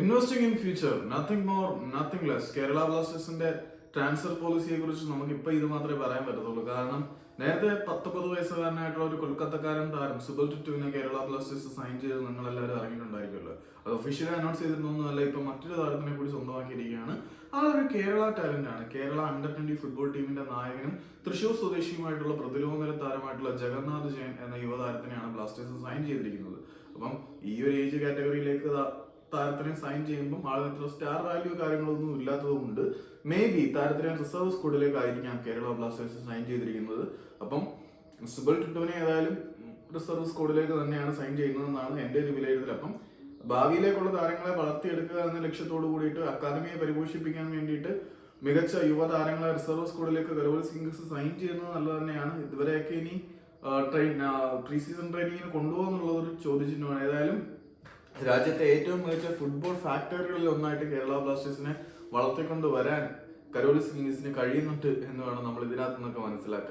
Investing in future nothing more nothing less Kerala ബ്ലാസ്റ്റേഴ്സിന്റെ transfer പോളിസിയെ കുറിച്ച് നമുക്ക് ഇപ്പൊ ഇത് മാത്രമേ പറയാൻ പറ്റത്തുള്ളൂ. കാരണം നേരത്തെ പത്തൊമ്പത് വയസ്സുകാരനായിട്ടുള്ള ഒരു കൊൽക്കത്തക്കാരൻ താരം സുബൽ ടുറ്റുവിനെ കേരള ബ്ലാസ്റ്റേഴ്സ് സൈൻ ചെയ്ത് നിങ്ങൾ എല്ലാവരും അറിഞ്ഞിട്ടുണ്ടായിരിക്കുമല്ലോ. അത് ഒഫീഷ്യലി അനൗൺസ് ചെയ്തിരുന്നൊന്നുമല്ല ഇപ്പൊ മറ്റൊരു താരത്തിനെ കൂടി സ്വന്തമാക്കിയിരിക്കുകയാണ്. ആ ഒരു കേരള ടാലന്റ് ആണ്. കേരള അണ്ടർ ട്വന്റി ഫുട്ബോൾ ടീമിന്റെ നായകനും തൃശൂർ സ്വദേശിയുമായിട്ടുള്ള പ്രതിരോധ നില താരമായിട്ടുള്ള ജഗന്നാഥ് ജയൻ എന്ന യുവതാരത്തിനെയാണ് ബ്ലാസ്റ്റേഴ്സ് സൈൻ ചെയ്തിരിക്കുന്നത്. അപ്പം ഈ ഒരു ഏജ് കാറ്റഗറിയിലേക്ക് താരത്തിനെ സൈൻ ചെയ്യുമ്പോൾ ഇത്ര സ്റ്റാർ വാല്യൂ കാര്യങ്ങളൊന്നും ഇല്ലാത്തത് കൊണ്ട് മേ ബി താരത്തിനെ റിസർവ് സ്ക്വാഡിലേക്ക് ആയിരിക്കാം കേരള ബ്ലാസ്റ്റേഴ്സ് സൈൻ ചെയ്തിരിക്കുന്നത്. അപ്പം സുബൽ ടുട്ടുവിനെ ഏതായാലും റിസർവ് സ്ക്വാഡിലേക്ക് തന്നെയാണ് സൈൻ ചെയ്യുന്നതെന്നാണ് എന്റെ ഒരു വിലയിരുത്തൽ. അപ്പം ഭാവിയിലേക്കുള്ള താരങ്ങളെ വളർത്തിയെടുക്കുക എന്ന ലക്ഷ്യത്തോടു കൂടിയിട്ട് അക്കാദമിയെ പരിപോഷിപ്പിക്കാൻ വേണ്ടിയിട്ട് മികച്ച യുവതാരങ്ങളെ റിസർവ് സ്കൂളിലേക്ക് കരോൾ സിംഗസ് സൈൻ ചെയ്യുന്നത് നല്ലത് തന്നെയാണ്. ഇതുവരെയൊക്കെ ഇനി ട്രെയിൻ പ്രീ സീസൺ ട്രെയിനിങ്ങിന് കൊണ്ടുപോകുന്നുള്ളത് ഒരു ചോദ്യചിഹ്നമാണ്. ഏതായാലും രാജ്യത്തെ ഏറ്റവും മികച്ച ഫുട്ബോൾ ഫാക്ടറികളിൽ ഒന്നായിട്ട് കേരള ബ്ലാസ്റ്റേഴ്സിനെ വളർത്തിക്കൊണ്ട് വരാൻ കരോളിസ് കിങ്സിന് കഴിയുന്നുണ്ട് എന്ന് വേണം നമ്മൾ ഇതിനകത്ത് നിന്നൊക്കെ മനസ്സിലാക്കാൻ.